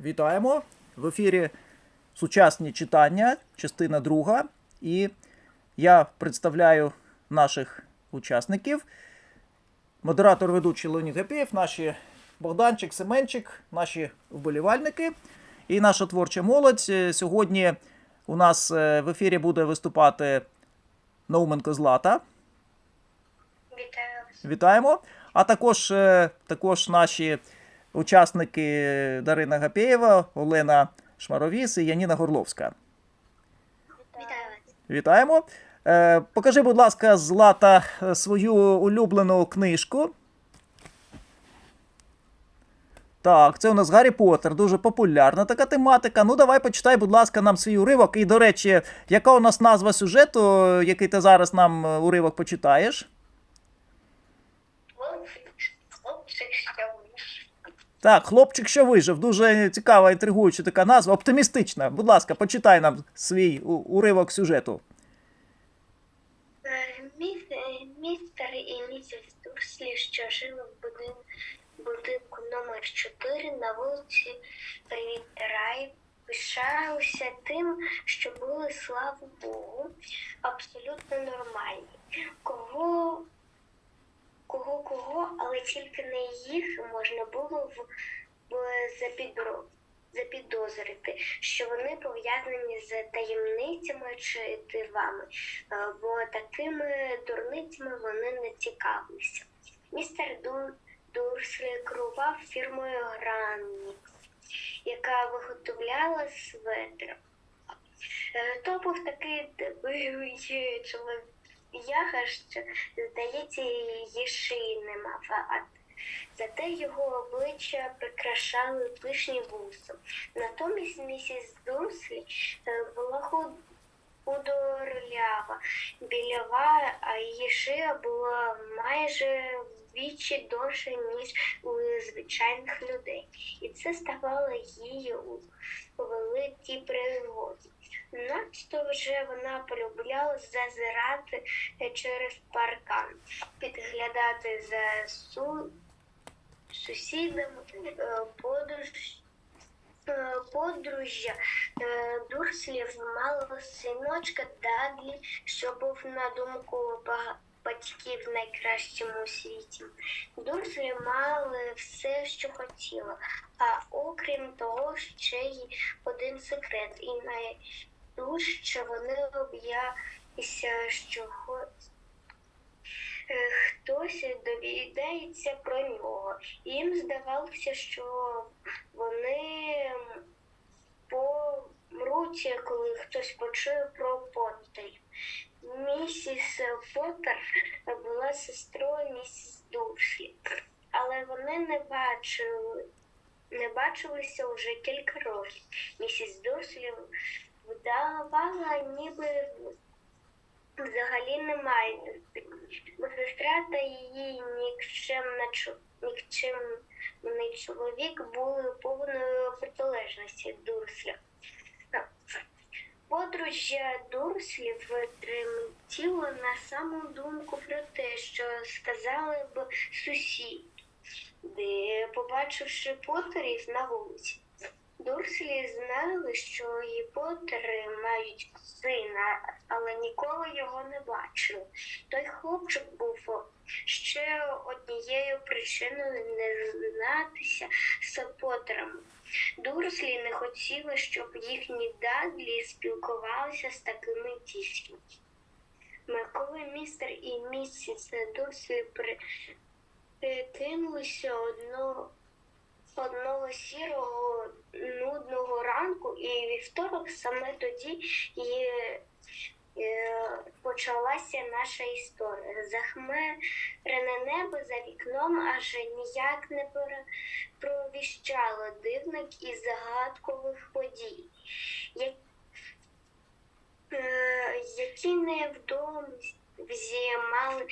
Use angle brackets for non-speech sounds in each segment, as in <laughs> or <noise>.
Вітаємо! В ефірі сучасні читання, частина друга. І я представляю наших учасників. Модератор ведучий Леонід Гапєєв, наші Богданчик, Семенчик, наші вболівальники і наша творча молодь. Е, Сьогодні у нас е, в ефірі буде виступати Науменко Злата. Вітаю. Вітаємо. А також, е, також наші учасники Дарина Гапєєва, Олена Шмаровіс і Яніна Горловська. Вітаю. Вітаємо. Е, Покажи, будь ласка, Злата е, свою улюблену книжку. Так, це у нас Гаррі Поттер, дуже популярна така тематика. Ну, давай почитай, будь ласка, нам свій уривок. І, до речі, яка у нас назва сюжету, який ти зараз нам е, уривок почитаєш? Хлопчик, що вийшов. Так, хлопчик, що вижив. Дуже цікава, інтригуюча така назва, оптимістична. Будь ласка, почитай нам свій уривок сюжету. Е, е, Містер і місіс Дурслі, що жили в будин- будинку номер 4 на вулиці Привіт Рай, пишалися тим, що були, слава Богу, абсолютно нормальні. Кого, але тільки не їх можна було в, в запідро. Запідозрити, що вони пов'язані з таємницями чи дивами, Е, бо такими дурницями вони не цікавилися. Містер Ду- Дурслі керував фірмою Граннікс, яка виготовляла светри. Е, То був такий дивий <laughs> чолов'яга, що, здається, її шиї не мав, а зате його обличчя прикрашали пишні вуса. Натомість місіс Дурслі е, була худ- худорлява, білява, а її шия була майже вдвічі довше, ніж у звичайних людей. І це ставало її у великій пригоді. Надто вже вона полюбляла зазирати через паркан, підглядати за су... сусідами, е, подруж... е, подружжя е, Дурслів мало синочка Дадлі, що був на думку бага- батьків найкращим у світі. Дурслі мали все, що хотіла, а окрім того, ще й один секрет. І найдужче вони об'явилися, що е, хтось довідається про нього. Їм здавалося, що вони помруть, коли хтось почує про Поттерів. Місіс Поттер була сестрою місіс Дурслі, але вони не бачили, не бачилися вже кілька років. Місіс Дурслі вдавала, ніби взагалі немає. Сестра та її нікчемна нікчемний чоловік були повною протилежності Дурсля. Подружжя Дурслів тремтіло на саму думку про те, що сказали б сусіди, побачивши Поттерів на вулиці. Дурслі знали, що і Поттери мають сина, але ніколи його не бачили. Той хлопчик був ще однією причиною не знатися з Поттерами. Дурслі не хотіли, щоб їхні дадлі спілкувалися з такими дітьми. Ми- Коли містер і місіс Дурслі прикинулися одно, одного сірого нудного ранку, і вівторок саме тоді і е, почалася наша історія. Захмарене небо за вікном аж ніяк не провіщало дивних і загадкових подій, е, які невдовзі мали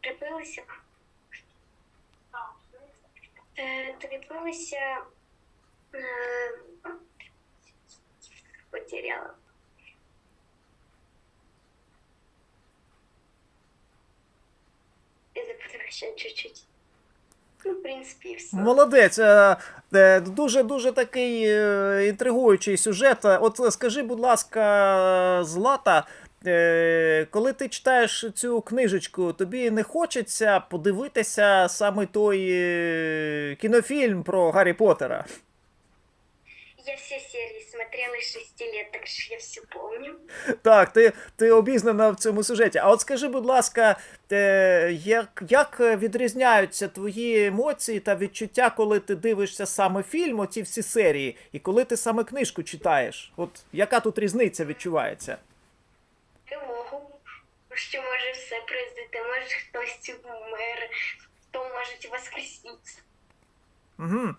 трапилися. Трапилися. Е, Потеряла. Ще чуть-чуть. Ну, в принципі, і все. Молодець. Е, е, Дуже дуже такий інтригуючий сюжет. От скажи, будь ласка, Злата, коли ти читаєш цю книжечку, тобі не хочеться подивитися саме той е, кінофільм про Гаррі Поттера? Я все серии смотрела с 6 лет, так что я все помню. Так, ти, ти обізнана в цьому сюжеті. А от скажи, будь ласка, е, як, як відрізняються твої емоції та відчуття, коли ти дивишся саме фільм, оці всі серії, і коли ти саме книжку читаєш? От яка тут різниця відчувається? Що може все произойти, може хтось умер, хто може воскреситися. Угу.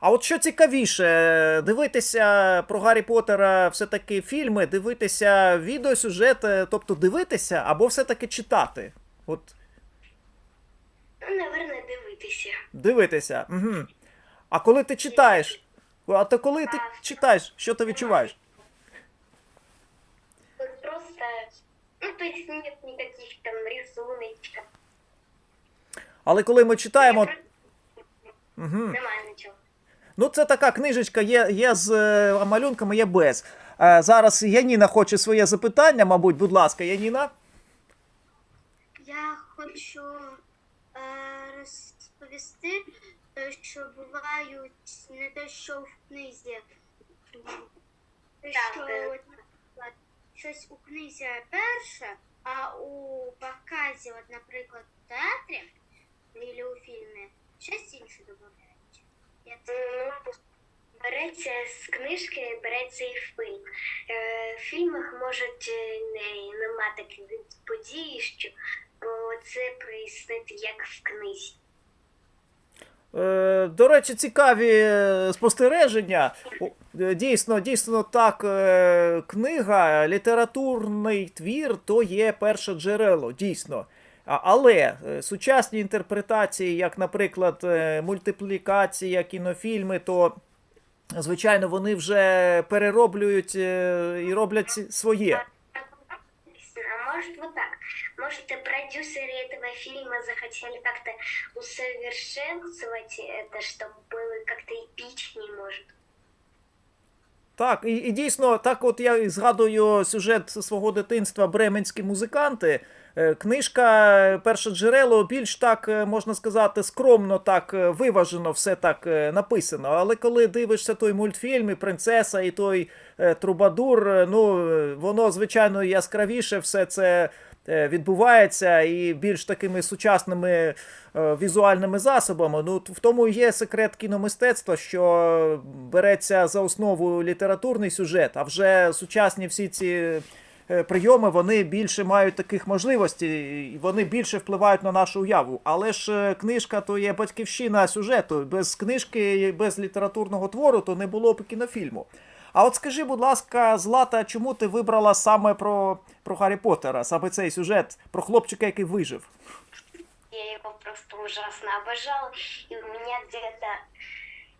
А от що цікавіше, дивитися про Гаррі Поттера все-таки фільми, дивитися відеосюжети, тобто дивитися або все-таки читати? От Ну, наверное, дивитися. Дивитися. Угу. А коли ти читаєш? А то коли ти читаєш, що ти відчуваєш? Тут просто, ну, то есть нет никаких там рисуночков. Але коли ми читаємо. Угу. Немає нічого. Ну, це така книжечка, є, є з е, малюнками, є без. Е, зараз Яніна хоче своє запитання, мабуть, будь ласка, Яніна. Я хочу е, розповісти, е, що бувають не те, що в книзі. Те, Так, що е. от, наприклад, щось у книзі перше, а у показі, от, наприклад, в театрі або у фільмі щось інше додають. Я це Ну, береться з книжки, береться і фільм. Е, в фільмах можуть е, не, нема таких подій, що це прояснити як в книзі. Е, До речі, цікаві е, спостереження. Е, Дійсно, дійсно так, книга, літературний твір то є перше джерело, дійсно. Але сучасні інтерпретації, як, наприклад, мультиплікація, кінофільми, то, звичайно, вони вже перероблюють і роблять своє. Вот так. Может, и продюсеры этого фильма захотели как-то усовершенствовать это, чтобы было как-то эпичнее, может. Так, і, і дійсно, так от я і згадую сюжет свого дитинства Бременські музиканти. Е, Книжка перше джерело більш так е, можна сказати скромно, так е, виважено все так е, написано. Але коли дивишся той мультфільм, і принцеса, і той е, трубадур, е, ну е, воно звичайно яскравіше все це е, відбувається і більш такими сучасними е, візуальними засобами. Ну, в тому і є секрет кіномистецтва, що береться за основу літературний сюжет, а вже сучасні всі ці е, прийоми вони більше мають таких можливостей, і вони більше впливають на нашу уяву. Але ж е, книжка то є батьківщина сюжету. Без книжки, без літературного твору то не було б кінофільму. А от скажи, будь ласка, Злата, чому ти вибрала саме про, про Гаррі Поттера, саме цей сюжет про хлопчика, який вижив? Я его просто ужасно обожала, и у меня где-то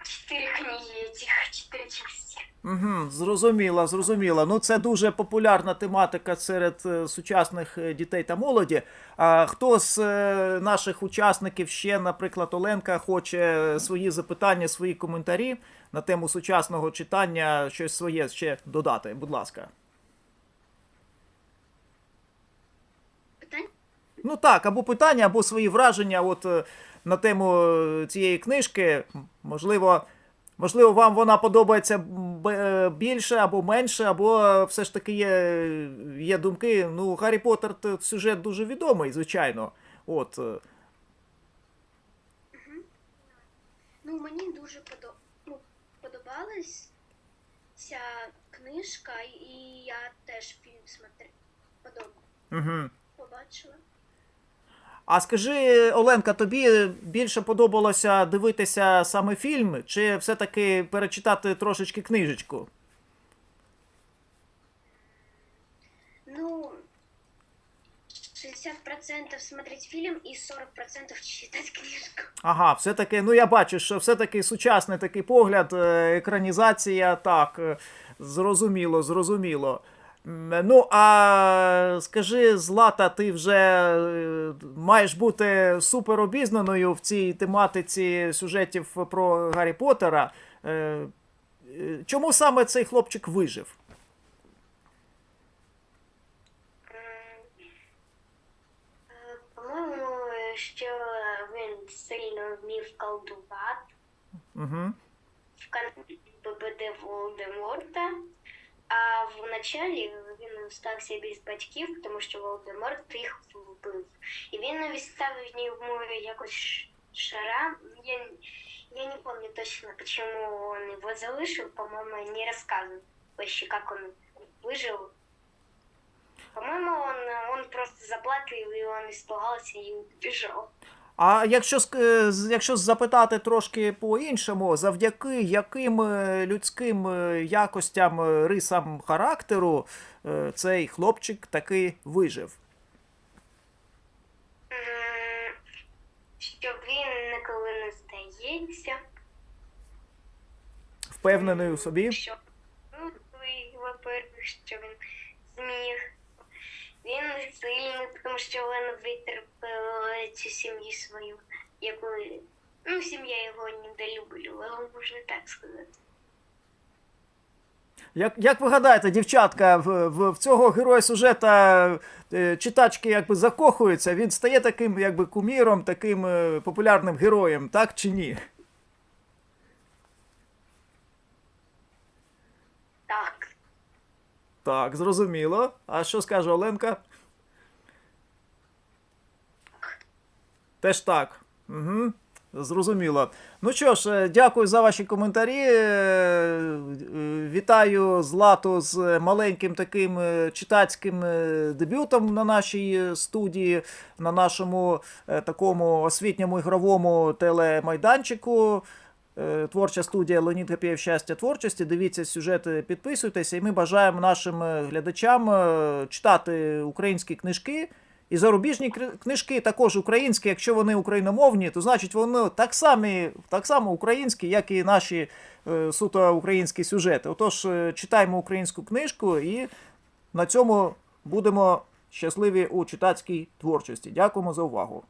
четыре книги этих, четыре части. Угу, зрозуміло, зрозуміло. Ну, це дуже популярна тематика серед е, сучасних е, дітей та молоді. А хто з е, наших учасників ще, наприклад, Оленка, хоче свої запитання, свої коментарі на тему сучасного читання, щось своє ще додати? Будь ласка. питання? Ну так, або питання, або свої враження от, е, на тему е, цієї книжки. Можливо, можливо, вам вона подобається е, більше або менше, або все ж таки є, є думки. Ну, Гаррі Поттер сюжет дуже відомий, звичайно. От. Ну, мені дуже подо... ця книжка, і я теж фільм смотри... Угу. побачила. А скажи, Оленка, тобі більше подобалося дивитися саме фільм, чи все-таки перечитати трошечки книжечку? Ну, 60% смотреть фильм и 40% читать книжку. Ага, все-таки, ну я бачу, що все-таки сучасний такий погляд, е, екранізація, так, е, зрозуміло, зрозуміло. Ну, а скажи, Злата, ти вже е, маєш бути супер обізнаною в цій тематиці сюжетів про Гаррі Поттера. Чому саме цей хлопчик вижив? М, е, По-моєму, що він сильно вмів колдувати. Угу. в конце победив Волдеморта, а в началі він стався без батьків, тому що Волдеморт їх вбив. І він відставив йому якось ш- шарам. Я, я не помню точно, почему он его залишив, по-моему, не рассказывал вообще, как он выжил. По-моему, он, он просто заплакал, и он испугался и убежал. А якщо, е, якщо запитати трошки по-іншому, завдяки яким е, людським е, якостям, рисам характеру цей хлопчик таки вижив? Щоб він ніколи не здається. Впевнений у собі? Що, ну, і, во-первых, що він зміг. Він сильний, тому що він витерпів цю сім'ю свою, яку, ну, сім'я його недолюблювала, можна так сказати. Як, як ви гадаєте, дівчатка, в, в, в цього героя сюжета е, читачки якби закохуються, він стає таким якби куміром, таким е, популярним героєм, так чи ні? Так. Так, зрозуміло. А що скаже Оленка? Теж так. Угу. Зрозуміло. Ну що ж, е, дякую за ваші коментарі. Е, е, Вітаю Злату з маленьким таким читацьким дебютом на нашій студії, на нашому такому освітньому ігровому телемайданчику. Творча студія Леонід Гапєєв щастя творчості. Дивіться сюжети, підписуйтеся, і ми бажаємо нашим глядачам читати українські книжки. І зарубіжні книжки також українські, якщо вони україномовні, то значить вони так, самі, так само українські, як і наші е, суто українські сюжети. Отож, е, читаємо українську книжку і на цьому будемо щасливі у читацькій творчості. Дякуємо за увагу.